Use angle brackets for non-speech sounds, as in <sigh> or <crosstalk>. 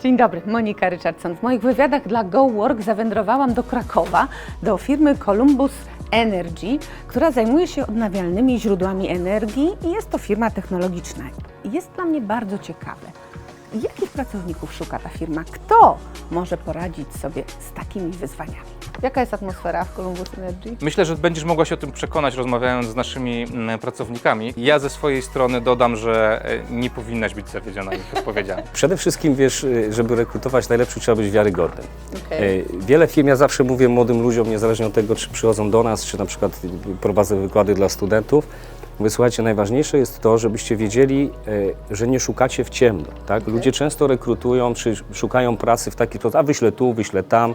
Dzień dobry, Monika Richardson. W moich wywiadach dla GoWork zawędrowałam do Krakowa, do firmy Columbus Energy, która zajmuje się odnawialnymi źródłami energii i jest to firma technologiczna. Jest dla mnie bardzo ciekawe, jakich pracowników szuka ta firma, kto może poradzić sobie z takimi wyzwaniami. Jaka jest atmosfera w Columbus Energy? Myślę, że będziesz mogła się o tym przekonać, rozmawiając z naszymi mm, pracownikami. Ja ze swojej strony dodam, że e, nie powinnaś być zawiedziona ich <laughs> odpowiedziami. Przede wszystkim, wiesz, y, żeby rekrutować najlepszych, trzeba być wiarygodnym. Okej. Y, Wiele firm, ja zawsze mówię młodym ludziom, niezależnie od tego, czy przychodzą do nas, czy na przykład y, prowadzę wykłady dla studentów, mówię, słuchajcie, najważniejsze jest to, żebyście wiedzieli, y, że nie szukacie w ciemno. Tak? Ludzie często rekrutują, czy szukają pracy w taki sposób, a wyślę tu, wyślę tam.